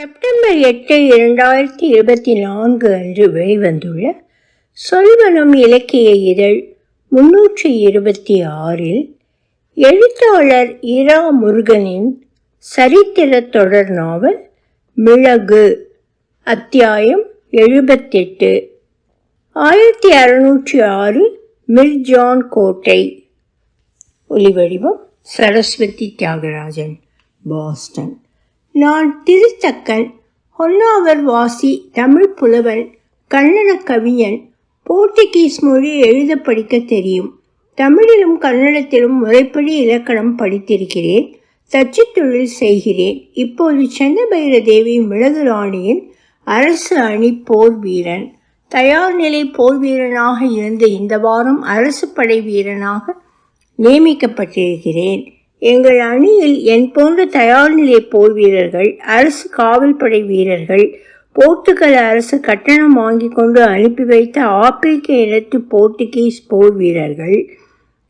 September எட்டு இரண்டாயிரத்தி இருபத்தி நான்கு அன்று வெளிவந்துள்ள சொல்வனம் இலக்கிய இதழ் முன்னூற்றி இருபத்தி ஆறில் எழுத்தாளர் இரா முருகனின் சரித்திர தொடர் நாவல் மிளகு அத்தியாயம் எழுபத்தெட்டு. ஆயிரத்தி அறுநூற்றி ஆறு மிர்ஜான் கோட்டை. ஒலிவடிவம் சரஸ்வதி தியாகராஜன் பாஸ்டன். நான் திருத்தக்கன் ஹொன்னாவர் வாசி தமிழ் புலவன் கன்னட கவிஞன் போர்த்துகீஸ் மொழி எழுத படிக்க தெரியும். தமிழிலும் கன்னடத்திலும் முறைப்படி இலக்கணம் படித்திருக்கிறேன். தச்சு தொழில் செய்கிறேன். இப்போது சென்னபைர தேவி மிளகு ராணியின் அரசு அணி போர் வீரன். தயார் நிலை போர் வீரனாக இருந்த இந்த வாரம் அரசு படை வீரனாக நியமிக்கப்பட்டிருக்கிறேன். எங்கள் அணியில் என் போன்ற தயார் நிலை போர் வீரர்கள் அரசு காவல்படை வீரர்கள் போர்த்துகல் அரசு கட்டணம் வாங்கி கொண்டு அனுப்பி வைத்த ஆப்பிரிக்க இனத்து போர்த்துகீஸ் போர் வீரர்கள்.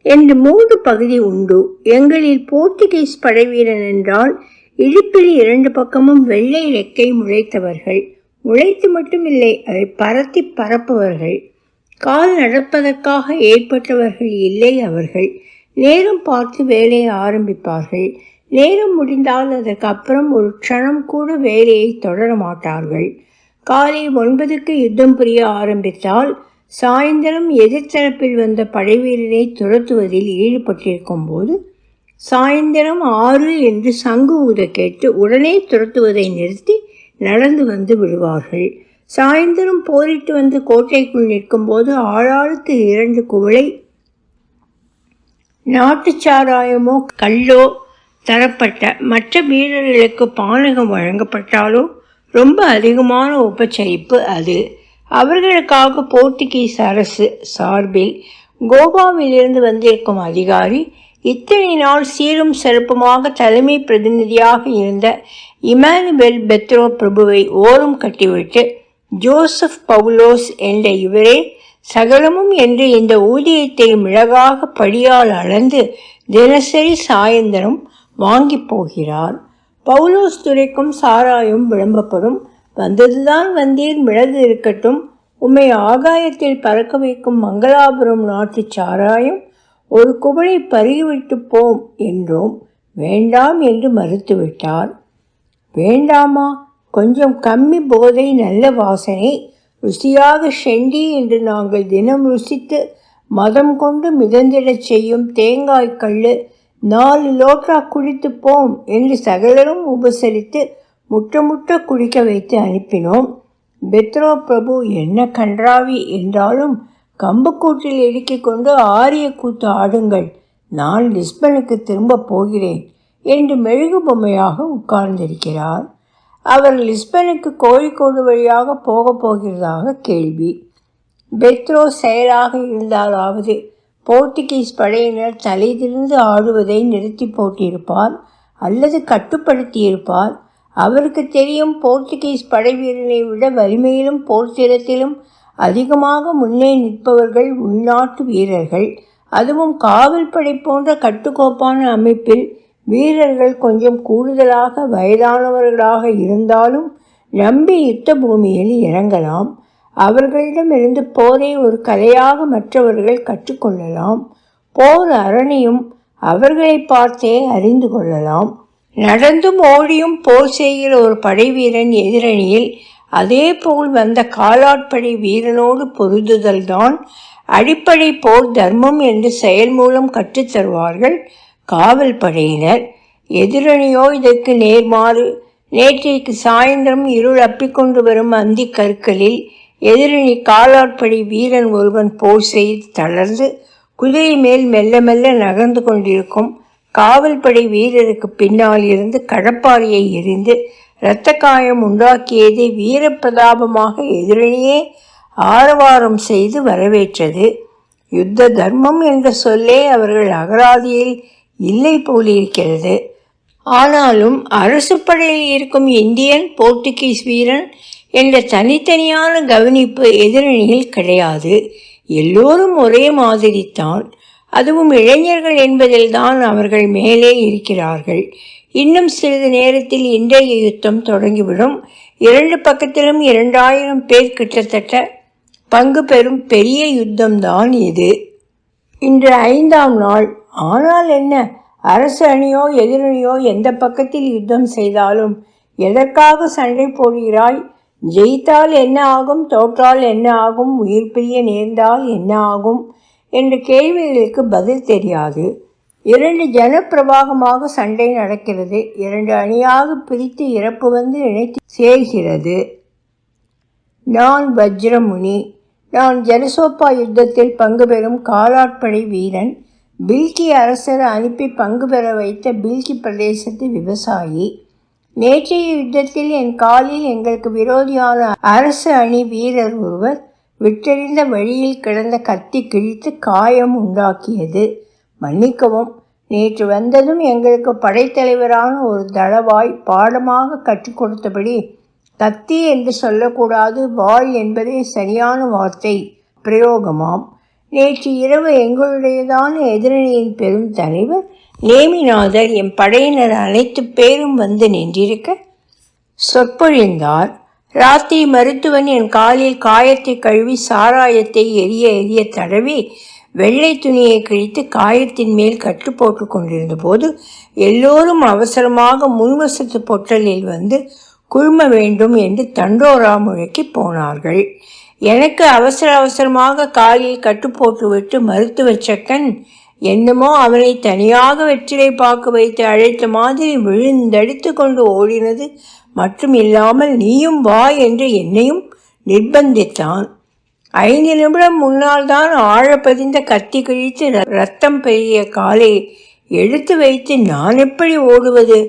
என்று மூன்று பகுதி உண்டு. எங்களில் போர்த்துகீஸ் படை வீரன் என்றால் இடுப்பில் இரண்டு பக்கமும் வெள்ளை ரெக்கை முளைத்தவர்கள். முளைத்து மட்டுமில்லை அதை பரத்தி பரப்பவர்கள். கால் நடப்பதற்காக ஏற்பட்டவர்கள் இல்லை அவர்கள். நேரம் பார்த்து வேலையை ஆரம்பிப்பார்கள். நேரம் முடிந்தால் அதற்கு அப்புறம் ஒரு க்ஷணம் கூட வேலையை தொடர மாட்டார்கள். காலை ஒன்பதுக்கு யுத்தம் புரிய ஆரம்பித்தால் சாயந்தரம் எதிர்த்தரப்பில் வந்த படைவீரரை துரத்துவதில் ஈடுபட்டிருக்கும் போது சாயந்தரம் ஆறு என்று சங்கு ஊத கேட்டு உடனே துரத்துவதை நிறுத்தி நடந்து வந்து விடுவார்கள். சாயந்தரம் போரிட்டு வந்து கோட்டைக்குள் நிற்கும்போது ஆளாளுக்கு இரண்டு குவளை நாட்டு சாராயமோ கல்லோ தரப்பட்ட மற்ற வீரர்களுக்கு பானகம் வழங்கப்பட்டாலும் ரொம்ப அதிகமான உபச்சரிப்பு அது. அவர்களுக்காக போர்த்துகீஸ் அரசு சார்பில் கோவாவிலிருந்து வந்திருக்கும் அதிகாரி இத்தனை நாள் சீரும் சிறப்புமாக தலைமை பிரதிநிதியாக இருந்த இமானுவேல் பெத்ரோ பிரபுவை ஓரம் கட்டிவிட்டு ஜோசப் பவுலோஸ் என்ற இவரே சகலமும் என்று இந்த ஊதியத்தை மிளகாக படியால் அளந்து தினசரி சாயந்தரம் வாங்கி போகிறார். பவுலோஸ் துறைக்கும் சாராயும் விளம்பப்படும். வந்ததுதான் வந்தீர் மிளகு இருக்கட்டும். உம்மை ஆகாயத்தில் பறக்க வைக்கும் மங்களாபுரம் நாட்டு சாராயம். ஒரு குவளை பருகிவிட்டு போம் என்றோம். வேண்டாம் என்று மறுத்துவிட்டார். வேண்டாமா? கொஞ்சம் கம்மி போதை நல்ல வாசனை. ருசியாக ஷெண்டி என்று நாங்கள் தினம் ருசித்து மதம் கொண்டு மிதந்திடச் செய்யும் தேங்காய் கல் நாலு லோட்டா குடித்துப்போம் என்று சகலரும் உபசரித்து முட்ட முட்ட குடிக்க வைத்து அனுப்பினோம். பெத்ரோ பிரபு என்ன கன்றாவி என்றாலும் கம்புக்கூட்டில் இடுக்கிக் கொண்டு ஆரிய கூத்து ஆடுங்கள். நான் லிஸ்பனுக்கு திரும்ப போகிறேன் என்று மெழுகு பொம்மையாக உட்கார்ந்திருக்கிறார். அவர் லிஸ்பனுக்கு கோழிக்கோடு வழியாக போகப் போகிறதாக கேள்வி. பெத்ரோ செயலாக இருந்தாலாவது போர்த்துகீஸ் படையினர் தலைதிருந்து ஆடுவதை நிறுத்தி போட்டிருப்பார் அல்லது கட்டுப்படுத்தியிருப்பார். அவருக்கு தெரியும் போர்த்துகீஸ் படை வீரனை விட வலிமையிலும் போர்த்திரத்திலும் அதிகமாக முன்னே நிற்பவர்கள் உள்நாட்டு வீரர்கள். அதுவும் காவல் படை போன்ற கட்டுக்கோப்பான அமைப்பில் வீரர்கள் கொஞ்சம் கூடுதலாக வயதானவர்களாக இருந்தாலும் நம்பி யுத்த பூமியில் இறங்கலாம். அவர்களிடமிருந்து போரை ஒரு கலையாக மற்றவர்கள் கற்றுக்கொள்ளலாம். போர் அரணியும் அவர்களை பார்த்தே அறிந்து கொள்ளலாம். நடந்தும் ஓடியும் போர் செய்கிற ஒரு படை வீரன் எதிரணியில் அதே போல் வந்த காலாட்படை வீரனோடு பொருந்துதல்தான் அடிப்படை போர் தர்மம் என்று செயல் மூலம் கற்றுத்தருவார்கள் காவல் படையினர் எதிரணியோ இதற்கு நேர்மாறு நேற்றைக்கு சாயந்தரம் இருள் அப்பிக்கொண்டு வரும் அந்தி கற்களில் எதிரணி காலாட்படை வீரன் ஒருவன் போர் செய்து தளர்ந்து குதிரை மேல் மெல்ல மெல்ல நகர்ந்து கொண்டிருக்கும் காவல் படை வீரருக்கு பின்னால் இருந்து கடப்பாரியை எரிந்து இரத்த காயம் உண்டாக்கியதை வீரப்பிரதாபமாக எதிரணியே ஆரவாரம் செய்து வரவேற்றது. யுத்த தர்மம் என்ற சொல்லே அவர்கள் அகராதியில் இல்லை போலிருக்கிறது. ஆனாலும் அரசு படையில் இருக்கும் இந்தியன் போர்த்துகீஸ் வீரன் என்ற தனித்தனியான கவனிப்பு எதிரணியில் கிடையாது. எல்லோரும் ஒரே மாதிரித்தான். அதுவும் இளைஞர்கள் என்பதில்தான் அவர்கள் மேலே இருக்கிறார்கள். இன்னும் சிறிது நேரத்தில் இன்றைய யுத்தம் தொடங்கிவிடும். இரண்டு பக்கத்திலும் இரண்டாயிரம் பேர் கிட்டத்தட்ட பங்கு பெறும் பெரிய யுத்தம்தான் இது. இன்று ஐந்தாம் நாள். ஆனால் என்ன? அரசு அணியோ எதிரணியோ எந்த பக்கத்தில் யுத்தம் செய்தாலும் எதற்காக சண்டை போடுகிறாய்? ஜெயித்தால் என்ன ஆகும்? தோற்றால் என்ன ஆகும்? உயிர் பிரிய நேர்ந்தால் என்ன ஆகும்? என்ற கேள்விகளுக்கு பதில் தெரியாது. இரண்டு ஜனப்பிரவாகமாக சண்டை நடக்கிறது. இரண்டு அணியாக பிரித்து இறப்பு வந்து இணைத்து சேர்கிறது. நான் வஜ்ரமுனி. நான் ஜனசோப்பா யுத்தத்தில் பங்கு பெறும் காலாட்படை வீரன். பில்கி அரசர் அனுப்பி பங்கு பெற வைத்த பில்கி பிரதேசத்து விவசாயி நேற்றைய யுத்தத்தில் என் காலில் எங்களுக்கு விரோதியான அரசு அணி வீரர் ஒருவர் விட்டறிந்த வழியில் கிடந்த கத்தி கிழித்து காயம் உண்டாக்கியது. மன்னிக்கவும் நேற்று வந்ததும் எங்களுக்கு படைத்தலைவரான ஒரு தளவாய் பாடமாக கற்றுக் கொடுத்தபடி கத்தி என்று சொல்லக்கூடாது வாள் என்பதே சரியான வார்த்தை. பிரயோகமாம். நேற்று இரவு எங்களுடையதான எதிரணியின் பெரும் தலைவர் நேமிநாதர் என் படையினர் அனைத்து பேரும் வந்து நின்றிருக்க சொற்பொழிந்தார். ராத்திரி மருத்துவன் என் காலில் காயத்தை கழுவி சாராயத்தை எரிய எரிய தடவி வெள்ளை துணியை கிழித்து காயத்தின் மேல் கட்டு போட்டு கொண்டிருந்த போது எல்லோரும் அவசரமாக முன்வசத்து பொட்டலில் வந்து குழும வேண்டும் என்று தண்டோரா முழக்கி போனார்கள். எனக்கு அவசர அவசரமாக காலில் கட்டு போட்டுவிட்டு மருத்துவ சக்கன் என்னமோ அவனை தனியாக வெற்றிலை பார்க்க வைத்து அழைத்த மாதிரி விழுந்தடித்து கொண்டு ஓடினது மட்டும் இல்லாமல் நீயும் வா என்று என்னையும் நிர்பந்தித்தான். ஐந்து நிமிடம் முன்னால் தான் ஆழப்பதிந்த கத்தி கிழித்து ரத்தம் பெரிய காலை எடுத்து வைத்து நான் எப்படி ஓடுவது?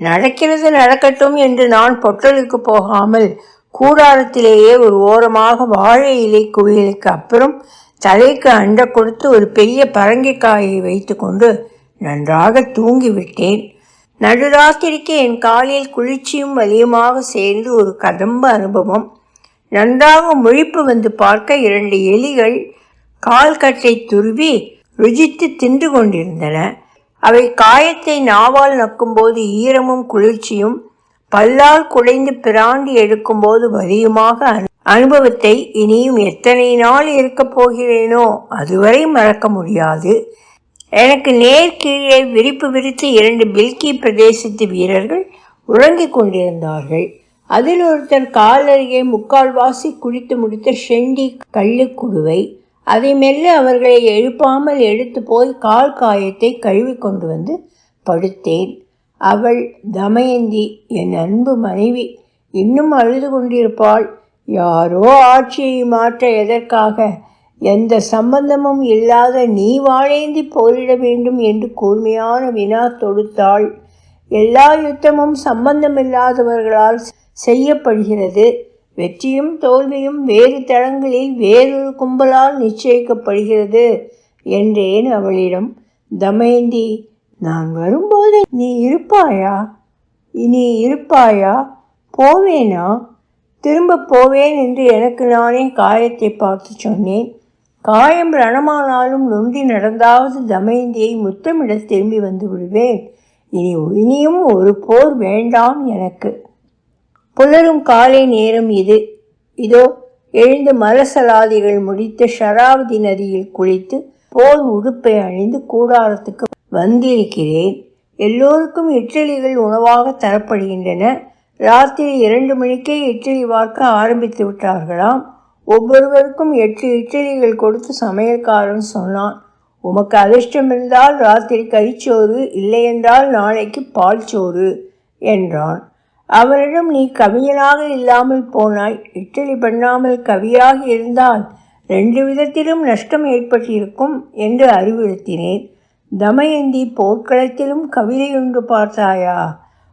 நடக்கிறது நடக்கட்டும் என்று நான் பொட்டலுக்கு போகாமல் கூடாரத்திலேயே ஒரு ஓரமாக வாழை இலை குவியலுக்கு அப்புறம் தலைக்கு அண்டை கொடுத்து ஒரு பெரிய பரங்கிக்காயை வைத்துக்கொண்டு நன்றாக தூங்கிவிட்டேன். நடுராத்திரிக்கு என் காலில் குளிர்ச்சியும் வலியுமாக சேர்ந்து ஒரு கதம்ப அனுபவம். நன்றாக முழிப்பு வந்து பார்க்க இரண்டு எலிகள் கால்கட்டை துருவி ருஜித்து தின்று கொண்டிருந்தன. அவை காயத்தை நாவால் நக்கும்போது ஈரமும் குளிர்ச்சியும் பல்லால் குடைந்து பிராண்டி எடுக்கும்போது வரியுமாக அனுபவத்தை இனியும் எத்தனை நாள் இருக்கப் போகிறேனோ அதுவரை மறக்க முடியாது. எனக்கு நேர் கீழே விரிப்பு விரித்து இரண்டு பில்கி பிரதேசத்து வீரர்கள் உறங்கிக் கொண்டிருந்தார்கள். அதில் ஒருத்தர் கால் அருகே முக்கால்வாசி குடித்து முடித்த ஷெண்டி கள்ளுக்குடுவை அதை மெல்ல அவர்களை எழுப்பாமல் எடுத்து போய் கால் காயத்தை கழுவி கொண்டு வந்து படுத்தேன். அவள் தமயந்தி என் அன்பு மனைவி இன்னும் அழுது கொண்டிருப்பாள். யாரோ ஆட்சியை மாற்ற எதற்காக? எந்த சம்பந்தமும் இல்லாத நீ வாழேந்தி போரிட வேண்டும் என்று கூர்மையான வினா தொடுத்தாள். எல்லா யுத்தமும் சம்பந்தமில்லாதவர்களால் செய்யப்படுகிறது. வெற்றியும் தோல்வியும் வேறு தளங்களில் வேறொரு கும்பலால் நிச்சயிக்கப்படுகிறது என்றேன் அவளிடம். தமயந்தி நான் வரும்போது நீ இருப்பாயா? இனி இருப்பாயா? போவேனா? திரும்ப போவேன் என்று எனக்கு நானே காயத்தை பார்த்து சொன்னேன். காயம் ரணமானாலும் நொண்டி நடந்தாவது தமயந்தியை முத்தமிட திரும்பி வந்து விடுவேன். இனி இனியும் ஒரு போர் வேண்டாம் எனக்கு. புலரும் காலை நேரம் இது. இதோ எழுந்து மரசலாதிகள் முடித்து ஷராவதி நதியில் குளித்து போர் உடுப்பை அணிந்து கூடாரத்துக்கு வந்திருக்கிறேன். எல்லோருக்கும் இட்லிகள் உணவாக தரப்படுகின்றன. ராத்திரி இரண்டு மணிக்கே இட்லி வார்க்க ஆரம்பித்து விட்டார்களாம். ஒவ்வொருவருக்கும் எட்டு இட்லிகள் கொடுத்து சமையல்காரன் சொன்னான் உமக்கு அதிர்ஷ்டம் இருந்தால் ராத்திரி கறிச்சோறு இல்லையென்றால் நாளைக்கு பால் சோறு என்றான். அவரிடம் நீ கவிஞனாக இல்லாமல் போனாய். இட்டலி பண்ணாமல் கவியாக இருந்தால் ரெண்டு விதத்திலும் நஷ்டம் ஏற்பட்டிருக்கும் என்று அறிவுறுத்தினேன். தமயந்தி போர்க்களத்திலும் கவிதையொன்று பார்த்தாயா?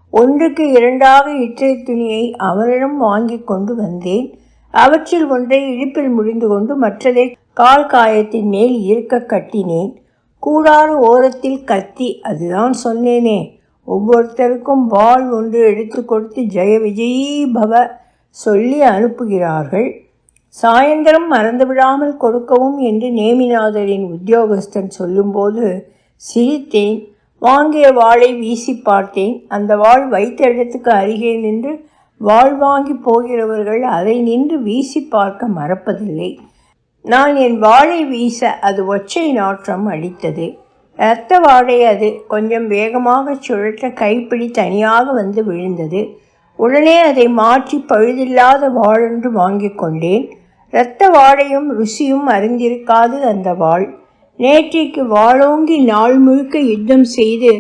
ஒன்றுக்கு இரண்டாக இற்றை துணியை அவரிடம் வாங்கி கொண்டு வந்தேன். அவற்றில் ஒன்றை இழுப்பில் முடிந்து கொண்டு மற்றதை கால் காயத்தின் மேல் இருக்க கட்டினேன். கூடாறு ஓரத்தில் கத்தி அதுதான் சொன்னேனே. ஒவ்வொருத்தருக்கும் வாள் ஒன்று எடுத்து கொடுத்து ஜெய விஜயீ பவ சொல்லி அனுப்புகிறார்கள். சாயந்தரம் மறந்துவிடாமல் கொடுக்கவும் என்று நேமிநாதரின் உத்தியோகஸ்தன் சொல்லும்போது சிரித்தேன். வாங்கிய வாளை வீசி பார்த்தேன். அந்த வாள் வைத்த இடத்துக்கு அருகே நின்று வாள் வாங்கி போகிறவர்கள் அதை நின்று வீசி பார்க்க மறப்பதில்லை. நான் என் வாளை வீச அது ஒற்றை நாற்றம் அடித்தது. இரத்த வாடை அது கொஞ்சம் வேகமாக சுழற்ற கைப்பிடி தனியாக வந்து விழுந்தது. உடனே அதை மாற்றி பழுதில்லாத வாழென்று வாங்கி கொண்டேன். இரத்த வாடையும் ருசியும் அறிந்திருக்காது அந்த வாள். நேற்றைக்கு வாளோங்கி நாள் முழுக்க யுத்தம் செய்து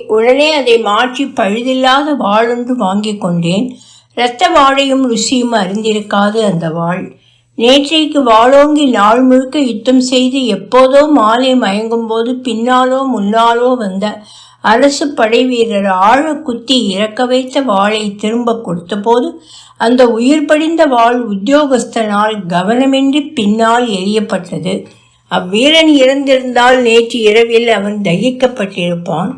உடனே அதை மாற்றி பழுதில்லாத வாளொன்று வாங்கி கொண்டேன். இரத்த வாழையும் ருசியும் அறிந்திருக்காது அந்த வாள். நேற்றைக்கு வாளோங்கி நாள் முழுக்க யுத்தம் செய்து எப்போதோ மாலை மயங்கும் போது பின்னாலோ முன்னாலோ வந்த அரசு படை வீரர் ஆழ குத்தி இறக்க வைத்த வாளை திரும்ப கொடுத்தபோது அந்த உயிர் படிந்த வாள் உத்தியோகஸ்தனால் கவனமின்றி பின்னால் எரியப்பட்டது அவ்வீரன் இறந்திருந்தால் நேற்று இரவில் அவன் தகிக்கப்பட்டிருப்பான்.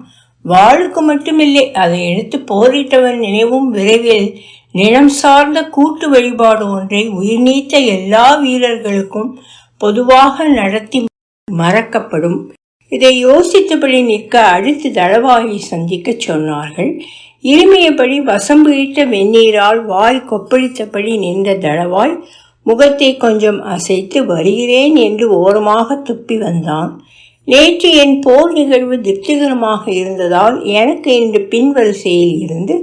வாளுக்கு மட்டுமில்லை அதை எடுத்து போரிட்டவன் நினைவும் விரைவில் நிலம் சார்ந்த கூட்டு வழிபாடு ஒன்றை உயிர் நீத்த எல்லா வீரர்களுக்கும் பொதுவாக நடத்தி மறக்கப்படும். இதை யோசித்தபடி நிற்க அடுத்து தளவாயை சந்திக்க சொன்னார்கள். இருமையபடி வசம்பு வெந்நீரால் வாய் கொப்பளித்தபடி நின்ற தளவாய் முகத்தை கொஞ்சம் அசைத்து வருகிறேன் என்று ஓரமாக துப்பி வந்தான். நேற்று என் போர் நிகழ்வு திருப்திகரமாக இருந்ததால் எனக்கு இன்று பின்வரிசையில் இருந்து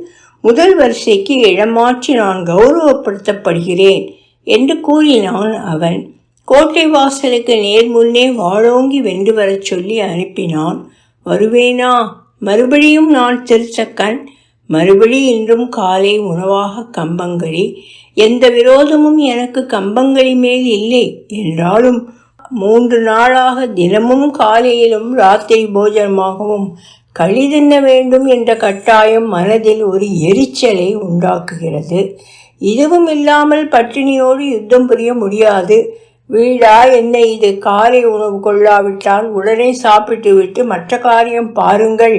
முதல் வரிசைக்கு இடமாற்றி நான் கௌரவப்படுத்தப்படுகிறேன் என்று கூறினான் அவன். கோட்டை வாசலுக்கு நேர் முன்னே வாழோங்கி வென்று வரச் சொல்லி அனுப்பினான். வருவேனா? மறுபடியும் நான் திருச்சக்கன் மறுபடி இன்றும் காலை உணவாக கம்பங்களி எந்த விரோதமும் எனக்கு கம்பங்களி மேல் இல்லை என்றாலும் மூன்று நாளாக தினமும் காலையிலும் ராத்திரி போஜனமாகவும் களி தின்ன வேண்டும் என்ற கட்டாயம் மனதில் ஒரு எரிச்சலை உண்டாக்குகிறது. இதுவும் இல்லாமல் பட்டினியோடு யுத்தம் புரிய முடியாது. வீடா என்ன இது? காலை உணவு கொள்ளாவிட்டால் உடனே சாப்பிட்டு விட்டு மற்ற காரியம் பாருங்கள்.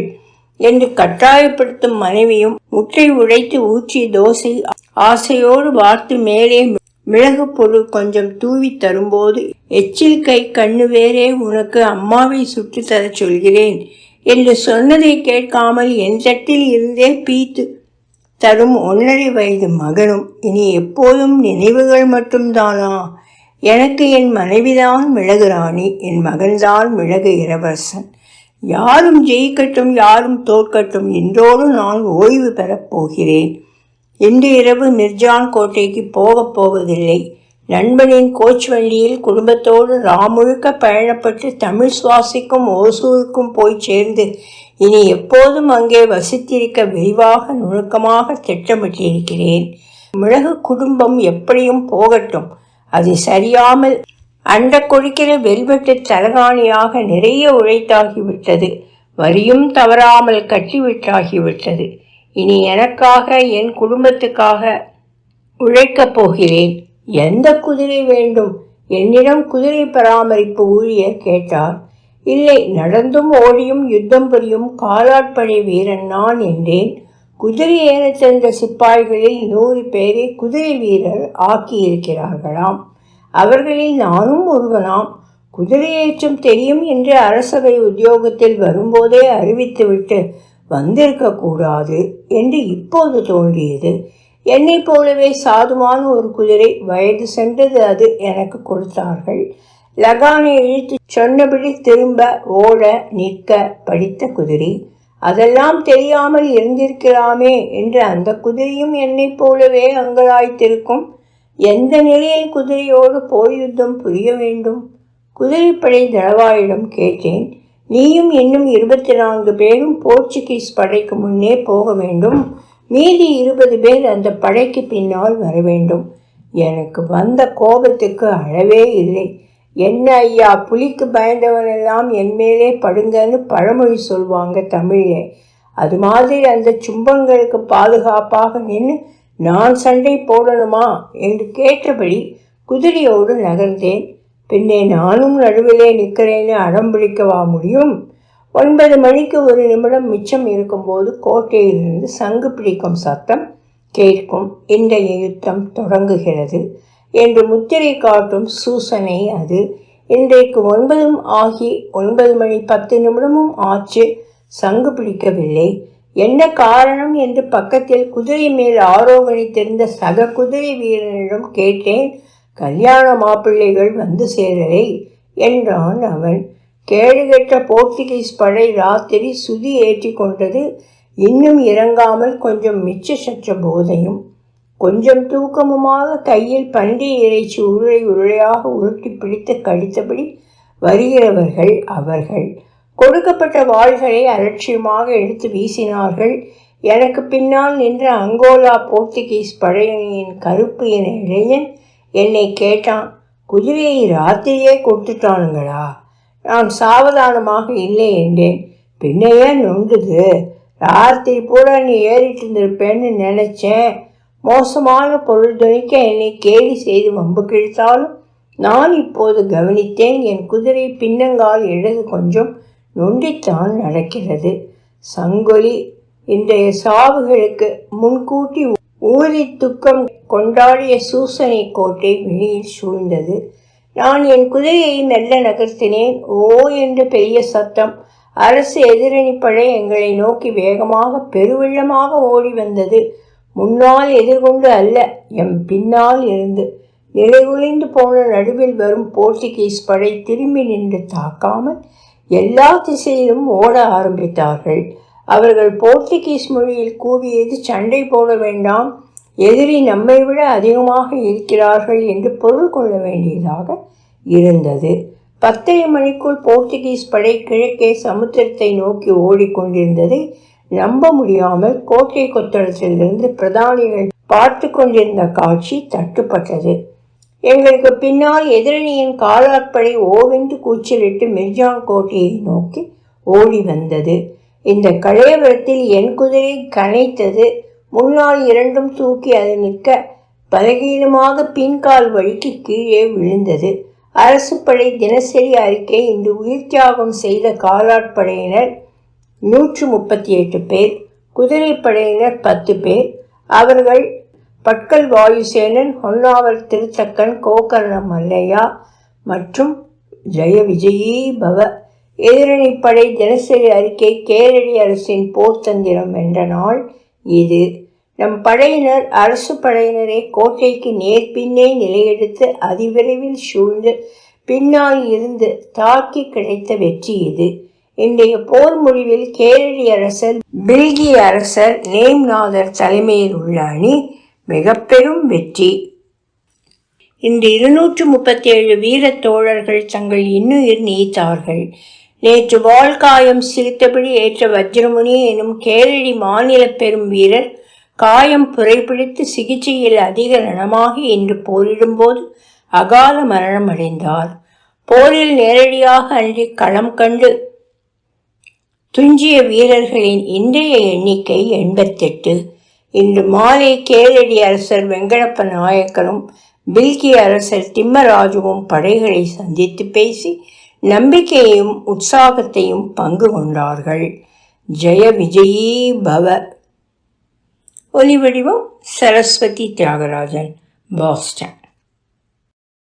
என்று கட்டாயப்படுத்தும் மனைவியும் முட்டை உடைத்து ஊற்றி தோசை ஆசையோடு வார்த்து மேலே மிளகு பொருள் கொஞ்சம் தூவி தரும்போது எச்சில் கை கண்ணு வேறே உனக்கு அம்மாவை சுட்டு தர சொல்கிறேன் என்று சொன்னதை கேட்காமல் என் தட்டில் இருந்தே பீத்து தரும் ஒன்றரை வயது மகனும் இனி எப்போதும் நினைவுகள் மட்டும்தானா? எனக்கு என் மனைவிதான் மிளகு ராணி என் மகன்தான் மிளகு இளவரசன் யாரும் ஜெயிக்கட்டும் யாரும் தோற்கட்டும் என்றோடு நான் ஓய்வு பெறப் போகிறேன். இன்று இரவு நிர்ஜான் கோட்டைக்கு போகப் போவதில்லை. நண்பனின் கோச் வண்டியில் குடும்பத்தோடு ராமுழுக்க பயணப்பட்டு தமிழ் சுவாசிக்கும் ஓசூருக்கும் போய் சேர்ந்து இனி எப்போதும் அங்கே வசித்திருக்க விரிவாக நுணுக்கமாக திட்டமிட்டிருக்கிறேன். மிளகு குடும்பம் எப்படியும் போகட்டும். அது சரியாமல் அண்ட கொடுக்கிற வெல்வெட்டு தலகாணியாக நிறைய உழைத்தாகிவிட்டது. வரியும் தவறாமல் கட்டிவிட்டாகிவிட்டது. இனி எனக்காக என் குடும்பத்துக்காக உழைக்கப் போகிறேன். எந்த குதிரை வேண்டும்? என்னிடம் குதிரை பராமரிப்பு ஊழியர் கேட்டார். இல்லை நடந்தும் ஓடியும் யுத்தம் புரியும் காலாட்படை வீரன் நான் என்றேன். குதிரை ஏறச் சென்ற சிப்பாய்களில் நூறு பேரை குதிரை வீரர் ஆக்கியிருக்கிறார்களாம். அவர்களில் நானும் ஒருவனாம். குதிரையேற்றம் தெரியும் என்று அரசவை உத்தியோகத்தில் வரும்போதே அறிவித்துவிட்டு வந்திருக்கக்கூடாது என்று இப்போது தோன்றியது. என்னை போலவே சாதுவான ஒரு குதிரை வயது சென்றது அது எனக்கு கொடுத்தார்கள். லகானை இழுத்து சொன்னபடி திரும்ப ஓட நிற்க படித்த குதிரை. அதெல்லாம் தெரியாமல் இருந்திருக்கலாமே என்று அந்த குதிரையும் என்னைப் போலவே அங்கலாய்த்திருக்கும். எந்த நிலையில் குதிரையோடு போர் யுத்தம் புரிய வேண்டும்? குதிரைப்படை தளவாயிடம் கேட்டேன். நீயும் இன்னும் இருபத்தி நான்கு பேரும் போர்ச்சுகீஸ் படைக்கு முன்னே போக வேண்டும். மீதி இருபது பேர் அந்த படைக்கு பின்னால் வர வேண்டும். எனக்கு வந்த கோபத்துக்கு அளவே இல்லை. என்ன ஐயா புலிக்கு பயந்தவனெல்லாம் என் மேலே படுங்கன்னு பழமொழி சொல்வாங்க தமிழே. அது மாதிரி அந்த சும்பங்களுக்கு பாதுகாப்பாக நின்று நான் சண்டை போடணுமா? என்று கேட்டபடி குதிரையோடு நகர்ந்தேன். பின்னே நானும் நடுவிலே நிற்கிறேன்னு அடம் பிடிக்கவா முடியும்? ஒன்பது மணிக்கு ஒரு நிமிடம் மிச்சம் இருக்கும்போது கோட்டையிலிருந்து சங்கு பிடிக்கும் சத்தம் கேட்கும். இன்றைய யுத்தம் தொடங்குகிறது என்று முத்திரை காட்டும் சூசனை அது. இன்றைக்கு ஒன்பதும் ஆகி ஒன்பது மணி பத்து நிமிடமும் ஆச்சு. சங்கு பிடிக்கவில்லை. என்ன காரணம் என்று பக்கத்தில் குதிரை மேல் ஆரோகணித்திருந்த சக குதிரை வீரனிடம் கேட்டேன். கல்யாண மாப்பிள்ளைகள் வந்து சேரலை என்றான் அவன். கேடுகெட்ட போர்த்துகீஸ் படை ராத்திரி சுதி ஏற்றி கொண்டது. இன்னும் இறங்காமல் கொஞ்சம் மிச்ச சற்ற போதையும் கொஞ்சம் தூக்கமுமாக கையில் பன்றி இறைச்சி உருளை உருளையாக உருட்டி பிடித்து கடித்தபடி வருகிறவர்கள் அவர்கள். கொடுக்கப்பட்ட வாள்களை அலட்சியமாக எடுத்து வீசினார்கள். எனக்கு பின்னால் நின்ற அங்கோலா போர்த்துகீஸ் படையணியின் கருப்பு என இளைஞன் என்னை கேட்டான். குதிரையை ராத்திரியே கொடுத்துட்டானுங்களா? நான் சாவதானமாக இல்லை என்றேன். பின்னையே நொண்டுது ராத்திரி பூரா நீ ஏறிட்டு இருந்திருப்பேன்னு நினைச்சேன். மோசமான பொருள் துணிக்க என்னை கேலி செய்து வம்பு கிழித்தாலும் நான் இப்போது கவனித்தேன். என் குதிரை பின்னங்கால் இடது கொஞ்சம் நொண்டித்தான் நடக்கிறது. சங்கொலி இன்றைய சாவுகளுக்கு முன்கூட்டி ஊதி துக்கம் கொண்டாடிய சூசனை கோட்டை வெளியில் சூழ்ந்தது. நான் என் குதிரையை மெல்ல நகர்த்தினேன். ஓ என்று பெரிய சத்தம். அரசு எதிரணி படை எங்களை நோக்கி வேகமாக பெருவெள்ளமாக ஓடி வந்தது. முன்னால் எதிர்கொண்டு அல்ல எம் பின்னால் இருந்து. நிலைகுலைந்து போன நடுவில் வரும் போர்த்துகீஸ் படை திரும்பி நின்று தாக்காமல் எல்லா திசையிலும் ஓட ஆரம்பித்தார்கள். அவர்கள் போர்த்துகீஸ் மொழியில் கூவியது சண்டை போட வேண்டாம் எதிரி நம்மை விட அதிகமாக இருக்கிறார்கள் என்று பொருள் கொள்ள வேண்டியதாக இருந்தது. பத்தரை மணிக்குள் போர்த்துகீஸ் படை கிழக்கே சமுத்திரத்தை நோக்கி ஓடிக்கொண்டிருந்ததை நம்ப முடியாமல் கோட்டை கொத்தளத்திலிருந்து பிரதானிகள் பார்த்து கொண்டிருந்த காட்சி தட்டுப்பட்டது. எங்களுக்கு பின்னால் எதிரணியின் காலாட்படை ஓவென்று கூச்சலிட்டு மிர்ஜான் கோட்டையை நோக்கி ஓடி வந்தது. இந்த கலையவரத்தில் என் குதிரை கனைத்தது. முன்னால் இரண்டும் தூக்கி அது நிற்க பலகீனமாக பின்கால் வழிக்கு கீழே விழுந்தது. அரசு படை தினசரி அறிக்கை இன்று உயிர் தியாகம் செய்த காலாட்படையினர் நூற்று முப்பத்தி எட்டு பேர் குதிரைப்படையினர் பத்து பேர். அவர்கள் பட்கல் வாயுசேனன் ஹொன்னாவர் திருத்தக்கன் கோகர்ண மல்லையா மற்றும் ஜெய விஜயீ பவ எதிரணிப்படை தினசரி அறிக்கை கேரளி அரசின் போர்த்தந்திரம் என்ற நாள் இது. நம் படையினர் அரசு படையினரை கோட்டைக்கு நேர்பின்னே நிலையெடுத்து அதிவிரைவில் சூழ்ந்து பின்னால் இருந்து தாக்கி கிடைத்த வெற்றி இது. இன்றைய போர் முடிவில் கேரளி அரசர் பில்கி அரசர் நேம்நாதர் தலைமையில் உள்ள அணி மிக பெரும் வெற்றி. இந்த இருநூற்று முப்பத்தி ஏழு வீர தோழர்கள் தங்கள் இன்னுயிர் நீத்தார்கள். நேற்று வால்காயம் சிரித்தபடி ஏற்ற வஜ்ரமுனி எனும் கேரளி மாநில பெரும் வீரர் காயம் புரைப்பிடித்து சிகிச்சையில் அதிக ரணமாகி இன்று போரிடும்போது அகால மரணம் அடைந்தார் போரில் நேரடியாக அன்றி களம் கண்டு துஞ்சிய வீரர்களின் இன்றைய எண்ணிக்கை எண்பத்தெட்டு. இன்று மாலை கேரடி அரசர் வெங்கடப்ப நாயக்கரும் பில்கி அரசர் திம்மராஜுவும் படைகளை சந்தித்து பேசி நம்பிக்கையையும் உற்சாகத்தையும் பங்கு கொண்டார்கள். ஜெய விஜயீ பவ. ஒலிவடிவம் சரஸ்வதி தியாகராஜன் பாஸ்டன்.